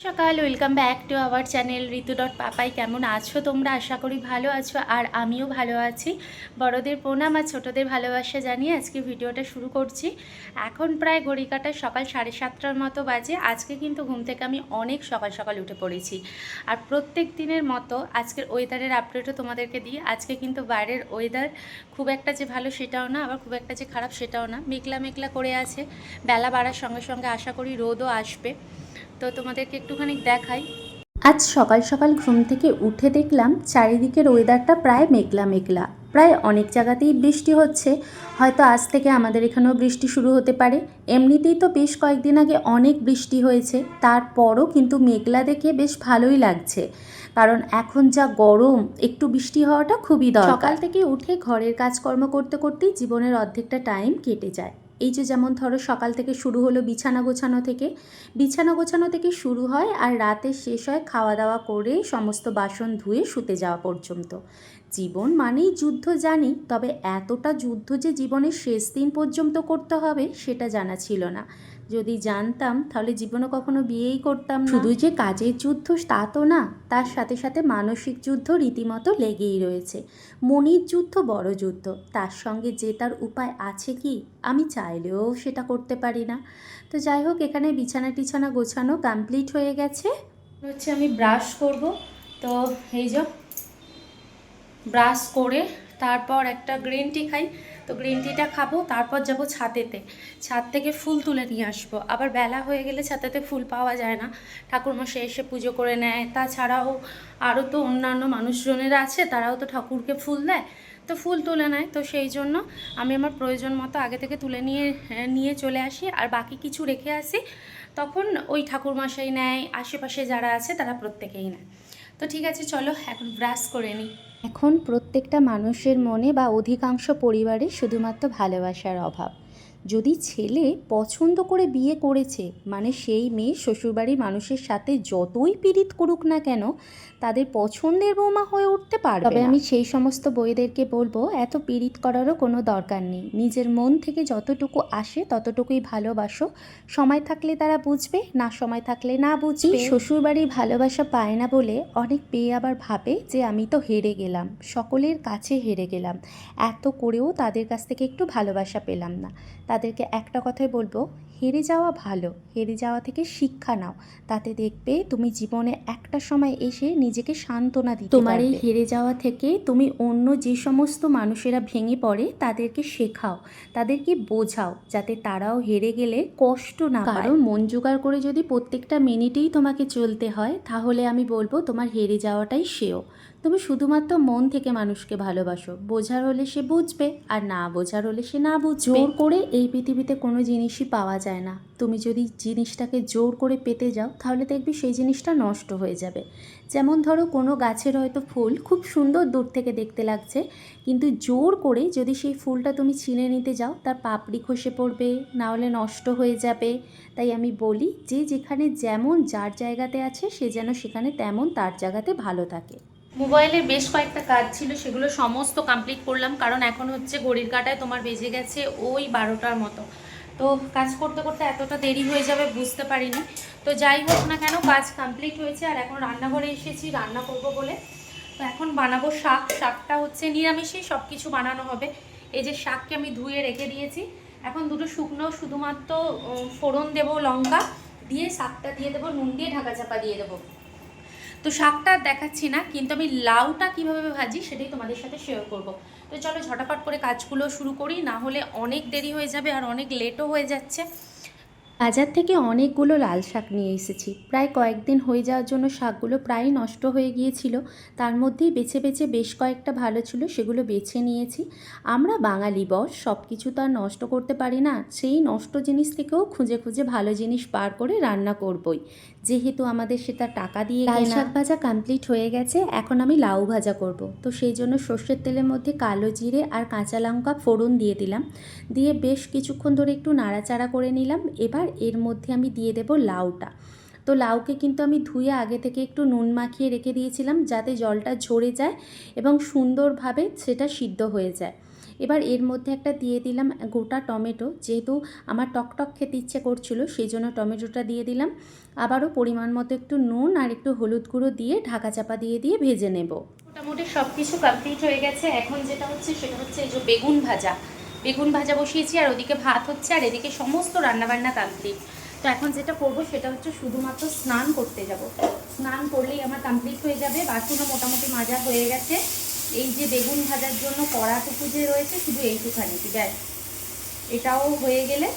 সকাল welcome back to our channel Ritu dot Papai কেমন আছো তোমরা? আশা করি ভালো আছো, আর আমিও ভালো আছি। বড়দের প্রণাম আর ছোটোদের ভালোবাসা জানিয়ে আজকে ভিডিওটা শুরু করছি। এখন প্রায় ঘড়ি কাটা সকাল সাড়ে সাতটার মতো বাজে। আজকে কিন্তু ঘুম থেকে আমি অনেক সকাল সকাল উঠে পড়েছি। আর প্রত্যেক দিনের মতো আজকের ওয়েদারের আপডেটও তোমাদেরকে দিই। আজকে কিন্তু বাইরের ওয়েদার খুব একটা যে ভালো সেটাও না, আবার খুব একটা যে খারাপ সেটাও না। মেঘলা মেঘলা করে আছে। বেলা বাড়ার সঙ্গে সঙ্গে আশা করি রোদও আসবে। তো তোমাদেরকে একটুখানি দেখাই। আজ সকাল সকাল ঘুম থেকে উঠে দেখলাম চারিদিকের ওয়েদারটা প্রায় মেঘলা মেঘলা। প্রায় অনেক জায়গাতেই বৃষ্টি হচ্ছে। হয়তো আজ থেকে আমাদের এখানেও বৃষ্টি শুরু হতে পারে। এমনিতেই তো বেশ কয়েকদিন আগে অনেক বৃষ্টি হয়েছে। তারপরও কিন্তু মেঘলা দেখে বেশ ভালোই লাগছে। কারণ এখন যা গরম একটু বৃষ্টি হওয়াটা খুবই দরকার। সকাল থেকে উঠে ঘরের কাজকর্ম করতে করতেই জীবনের অর্ধেকটা টাইম কেটে যায়। এই যে যেমন ধরো সকাল থেকে শুরু হলো বিছানা গোছানো থেকে, বিছানা গোছানো থেকে শুরু হয় আর রাতে শেষ হয় খাওয়া দাওয়া করে সমস্ত বাসন ধুয়ে শুতে যাওয়া পর্যন্ত। জীবন মানেই যুদ্ধ জানি, তবে এতটা যুদ্ধ যে জীবনের শেষ দিন পর্যন্ত করতে হবে সেটা জানা ছিল না। যদি জানতাম, তাহলে জীবনে কখনো বিয়েই করতাম। শুধু যে কাজের যুদ্ধ, তা তো না। তার সাথে সাথে মানসিক যুদ্ধ রীতিমতো লেগেই রয়েছে। মনির যুদ্ধ বড় যুদ্ধ। তার সঙ্গে জেতার উপায় আছে কি, আমি চাইলেও সেটা করতে পারি না। তো যাই হোক, এখানে বিছানা টিছানা গোছানো কমপ্লিট হয়ে গেছে। হচ্ছে আমি ব্রাশ করব। তো এই যে ব্রাশ করে তারপর একটা গ্রিন টি খাই। তো গ্রিন টিটা খাব, তারপর যাব ছাদেতে। ছাদ থেকে ফুল তুলে নিয়ে আসব। আবার বেলা হয়ে গেলে ছাদেতে ফুল পাওয়া যায় না। ঠাকুরমশাই এসে পুজো করে নেয়। তাছাড়াও আরও তো অন্যান্য মানুষজনেরা আছে, তারাও তো ঠাকুরকে ফুল দেয়। তো ফুল তুলে নেয়। তো সেই জন্য আমি আমার প্রয়োজন মতো আগে থেকে তুলে নিয়ে নিয়ে চলে আসি। আর বাকি কিছু রেখে আসি, তখন ওই ঠাকুরমশাই নেয়। আশেপাশে যারা আছে, তারা প্রত্যেকেই নেয়। তো ঠিক আছে, চলো, এখন ব্রাশ করে নিই। এখন প্রত্যেকটা মানুষের মনে বা অধিকাংশ পরিবারে শুধুমাত্র ভালোবাসার অভাব। যদি ছেলে পছন্দ করে বিয়ে করেছে মানে সেই মেয়ে শ্বশুরবাড়ির মানুষের সাথে যতই পীড়িত করুক না কেন তাদের পছন্দের বৌমা হয়ে উঠতে পারবে তবে আমি সেই সমস্ত বইদেরকে বলব এত পীড়িত করারও কোনো দরকার নেই। নিজের মন থেকে যতটুকু আসে ততটুকুই ভালোবাসো। সময় থাকলে তারা বুঝবে না সময় থাকলে না বুঝবে। শ্বশুরবাড়ির ভালোবাসা পায় না বলে অনেক পেয়ে আবার ভাবে যে আমি তো হেরে গেলাম সকলের কাছে হেরে গেলাম। এত করেও তাদের কাছ থেকে একটু ভালোবাসা পেলাম না। তাদেরকে একটা কথাই বলব হেরে যাওয়া ভালো হেরে যাওয়া থেকে শিক্ষা নাও। তাতে দেখবে তুমি জীবনে একটা সময় এসে নিজেকে সান্ত্বনা দিতে তোমার এই হেরে যাওয়া থেকে তুমি অন্য যে সমস্ত মানুষেরা ভেঙে পড়ে তাদেরকে শেখাও তাদেরকে বোঝাও যাতে তারাও হেরে গেলে কষ্ট না কারণ মন জোগাড় করে যদি প্রত্যেকটা মিনিটেই তোমাকে চলতে হয় তাহলে আমি বলব তোমার হেরে যাওয়াটাই শ্রেয় তুমি শুধুমাত্র মন থেকে মানুষকে ভালোবাসো। বোঝার হলে সে বুঝবে আর না বোঝার হলে সে না বুঝবে। জোর করে এই পৃথিবীতে কোনো জিনিসই পাওয়া যায় না। তুমি যদি জিনিসটাকে জোর করে পেতে যাও, তাহলে দেখবি সেই জিনিসটা নষ্ট হয়ে যাবে। যেমন ধরো কোনো গাছের হয়তো ফুল খুব সুন্দর দূর থেকে দেখতে লাগছে, কিন্তু জোর করে যদি সেই ফুলটা তুমি ছিঁড়ে নিতে যাও, তার পাপড়ি খসে পড়বে, না হলে নষ্ট হয়ে যাবে। তাই আমি বলি যে যেখানে যেমন যার জায়গাতে আছে, সে যেন সেখানে তেমন তার জায়গাতে ভালো থাকে। মোবাইলের বেশ কয়েকটা কাজ ছিল, সেগুলো সমস্ত কমপ্লিট করলাম, কারণ এখন হচ্ছে ঘড়ির কাটায় তোমার বেজে গেছে ওই বারোটার মতো। তো কাজ করতে করতে এতটা দেরি হয়ে যাবে বুঝতে পারিনি। তো যাই হোক না কেন, কাজ কমপ্লিট হয়েছে, আর এখন রান্নাঘরে এসেছি, রান্না করব বলে। তো এখন বানাবো শাক, শাকটা হচ্ছে নিরামিষই সব কিছু বানানো হবে। এই যে শাককে আমি ধুয়ে রেখে দিয়েছি। এখন দুটো শুকনো শুধুমাত্র ফোড়ন দেবো লঙ্কা, দিয়ে শাকটা দিয়ে দেবো, নুন দিয়ে ঢাকা চাপা দিয়ে দেবো। তো শাকটা দেখাচ্ছি না, কিন্তু আমি লাউটা কীভাবে ভাজি সেটাই তোমাদের সাথে শেয়ার করব। তো চলো ঝটাপট করে কাজগুলো শুরু করি, না হলে অনেক দেরি হয়ে যাবে আর অনেক লেটও হয়ে যাচ্ছে। বাজার থেকে অনেকগুলো লাল শাক নিয়ে এসেছি। প্রায় কয়েকদিন হয়ে যাওয়ার জন্য শাকগুলো প্রায় নষ্ট হয়ে গিয়েছিল। তার মধ্যেই বেছে বেছে বেশ কয়েকটা ভালো ছিল, সেগুলো বেছে নিয়েছি। আমরা বাঙালি বস সব কিছু তো আর নষ্ট করতে পারি না। সেই নষ্ট জিনিস থেকেও খুঁজে খুঁজে ভালো জিনিস বার করে রান্না করবই। যেহেতু আমাদের সেটা টাকা দিয়ে লাল শাক ভাজা কমপ্লিট হয়ে গেছে এখন আমি লাউ ভাজা করব। তো সেই জন্য সর্ষের তেলের মধ্যে কালো জিরে আর কাঁচা লঙ্কা ফোড়ন দিয়ে দিলাম। দিয়ে বেশ কিছুক্ষণ ধরে একটু নাড়াচাড়া করে নিলাম। এবার এর মধ্যে আমি দিয়ে দেব লাউটা। তো লাউকে কিন্তু আমি ধুয়ে আগে থেকে একটু নুন মাখিয়ে রেখে দিয়েছিলাম যাতে জলটা ঝরে যায় এবং সুন্দরভাবে সেটা সিদ্ধ হয়ে যায়। এবার এর মধ্যে একটা দিয়ে দিলাম গোটা টমেটো। যেহেতু আমার টকটক খেতে ইচ্ছে করছিল, সেই জন্য টমেটোটা দিয়ে দিলাম। আবারও পরিমাণ মতো একটু নুন আর একটু হলুদ গুঁড়ো দিয়ে ঢাকা চাপা দিয়ে দিয়ে ভেজে নেব। মোটামুটি সব কিছু কমপ্লিট হয়ে গেছে। এখন যেটা হচ্ছে, সেটা হচ্ছে এই যে বেগুন ভাজা। বেগুন ভাজা বসিয়েছি আর ওদিকে ভাত হচ্ছে আর এদিকে সমস্ত রান্নাবান্না কমপ্লিট তো এখন যেটা করব, সেটা হচ্ছে শুধুমাত্র স্নান করতে যাব। স্নান করলেই আমার কমপ্লিট হয়ে যাবে। বাসনও মোটামুটি মাজা হয়ে গেছে। এই যে বেগুন ভাজার জন্য কড়াটুকু যে রয়েছে শুধু এইটুখানি ব্যাস। এটাও হয়ে গেলে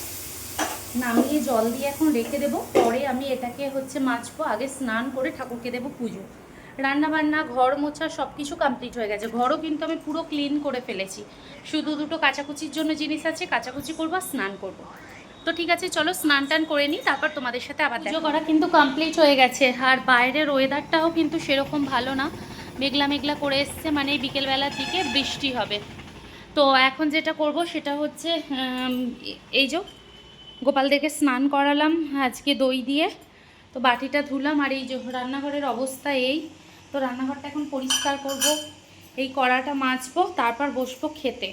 নামিয়ে জল দিয়ে এখন রেখে দেবো। পরে আমি এটাকে হচ্ছে মাছবো আগে স্নান করে ঠাকুরকে দেবো পুজো। রান্না বান্না ঘর মোছা সব কিছু কমপ্লিট হয়ে গেছে। ঘরও কিন্তু আমি পুরো ক্লিন করে ফেলেছি। শুধু দুটো কাচাকুচির জন্য জিনিস আছে কাচাকুচি করব আর স্নান করব। তো ঠিক আছে চলো স্নান টান করে নিই তারপর তোমাদের সাথে আবার পুজো করা কিন্তু কমপ্লিট হয়ে গেছে। আর বাইরের ওয়েদারটাও কিন্তু সেরকম ভালো না। মেঘলা মেঘলা করে এসছে মানে বিকেলবেলার দিকে বৃষ্টি হবে। তো এখন যেটা করব সেটা হচ্ছে এই যে গোপালদেরকে স্নান করালাম আজকে দই দিয়ে। তো বাটিটা ধুলাম আর এই যে রান্নাঘরের অবস্থা এই। তো রান্নাঘরটা এখন পরিষ্কার করব, এই কড়াটা মাজবো, তারপর বসবো খেতে।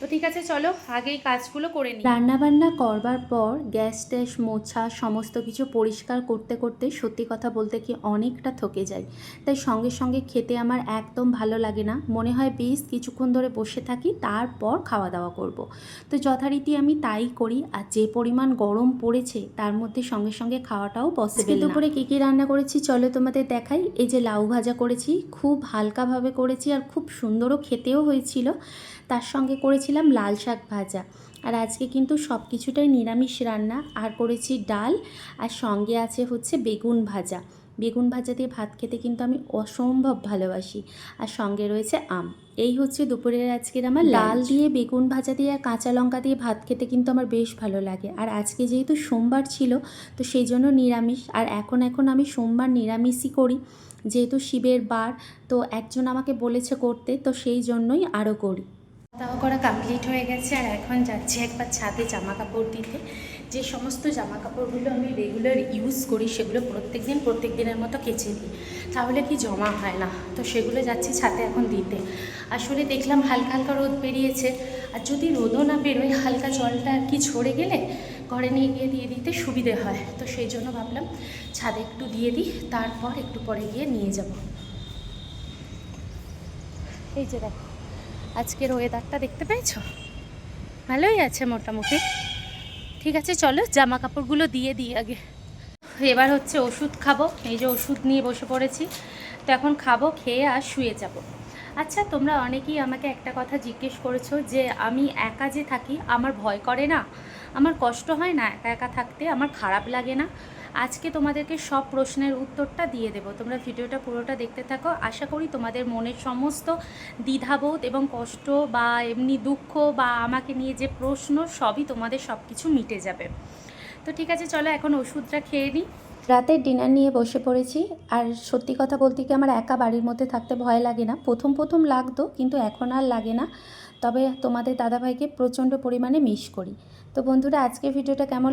তো ঠিক আছে চলো আগে এই কাজগুলো করে নিই। রান্নাবান্না করবার পর গ্যাস ট্যাস মোছা সমস্ত কিছু পরিষ্কার করতে করতে সত্যি কথা বলতে কি অনেকটা থকে যাই। তাই সঙ্গে সঙ্গে খেতে আমার একদম ভালো লাগে না। মনে হয় বেশ কিছুক্ষণ ধরে বসে থাকি তারপর খাওয়া দাওয়া করব। তো যথারীতি আমি তাই করি আর যে পরিমাণ গরম পড়েছে তার মধ্যে সঙ্গে সঙ্গে খাওয়াটাও পসিবল দুপুরে কী কী রান্না করেছি চলো তোমাদের দেখাই। এই যে লাউ ভাজা করেছি খুব হালকাভাবে করেছি আর খুব সুন্দরও খেতেও হয়েছিল। তার সঙ্গে করেছিলাম লাল শাক ভাজা। আর আজকে কিন্তু সব কিছুটাই নিরামিষ রান্না। আর করেছি ডাল আর সঙ্গে আছে হচ্ছে বেগুন ভাজা। বেগুন ভাজা দিয়ে ভাত খেতে কিন্তু আমি অসম্ভব ভালোবাসি। আর সঙ্গে রয়েছে আম। এই হচ্ছে দুপুরের আজকের আমার লাল দিয়ে বেগুন ভাজা দিয়ে আর কাঁচা লঙ্কা দিয়ে ভাত খেতে কিন্তু আমার বেশ ভালো লাগে। আর আজকে যেহেতু সোমবার ছিল তো সেই জন্য নিরামিষ। আর এখন এখন আমি সোমবার নিরামিষই করি। যেহেতু শিবের বার তো একজন আমাকে বলেছে করতে তো সেই জন্যই আরও করি। দাওয়া করা কমপ্লিট হয়ে গেছে আর এখন যাচ্ছি একবার ছাদে জামা কাপড় দিতে। যে সমস্ত জামা কাপড়গুলো আমি রেগুলার ইউজ করি, সেগুলো প্রত্যেক দিন প্রত্যেক দিনের মতো কেচে দিই। তাহলে কি জমা হয় না? তো সেগুলো যাচ্ছি ছাদে এখন দিতে। আসলে দেখলাম হালকা হালকা রোদ বেরিয়েছে। আর যদি রোদও না বেরোয়, হালকা জলটা আর কি ঝরে গেলে ঘরে নিয়ে গিয়ে দিয়ে দিতে সুবিধে হয়। তো সেই জন্য ভাবলাম ছাদে একটু দিয়ে দিই, তারপর একটু পরে গিয়ে নিয়ে যাব। এই যে দেখো। আজকের ওয়েদারটা দেখতে পেয়েছ? ভালোই আছে মোটামুটি। ঠিক আছে, চলো জামা কাপড়গুলো দিয়ে দিই আগে। এবার হচ্ছে ওষুধ খাব, এই যে ওষুধ নিয়ে বসে পড়েছি। তো এখন খাব, খেয়ে আর শুয়ে যাব। আচ্ছা তোমরা অনেকেই আমাকে একটা কথা জিজ্ঞেস করেছ যে আমি একা যে থাকি, আমার ভয় করে না? আমার কষ্ট হয় না একা একা থাকতে? আমার খারাপ লাগে না? আজকে তোমাদেরকে সব প্রশ্নের উত্তরটা দিয়ে দেবো। তোমরা ভিডিওটা পুরোটা দেখতে থাকো। আশা করি তোমাদের মনের সমস্ত দ্বিধাবোধ এবং কষ্ট বা এমনি দুঃখ বা আমাকে নিয়ে যে প্রশ্ন, সবই তোমাদের সব কিছু মিটে যাবে। তো ঠিক আছে, চলো এখন ওষুধটা খেয়ে নিই। রাতের ডিনার নিয়ে বসে পড়েছি। আর সত্যি কথা বলতে কি আমার একা বাড়ির মধ্যে থাকতে ভয় লাগে না। প্রথম প্রথম লাগতো, কিন্তু এখন আর লাগে না। তবে তোমাদের দাদাভাইকে প্রচণ্ড পরিমাণে মিস করি। তো বন্ধুরা আজকে ভিডিওটা কেমন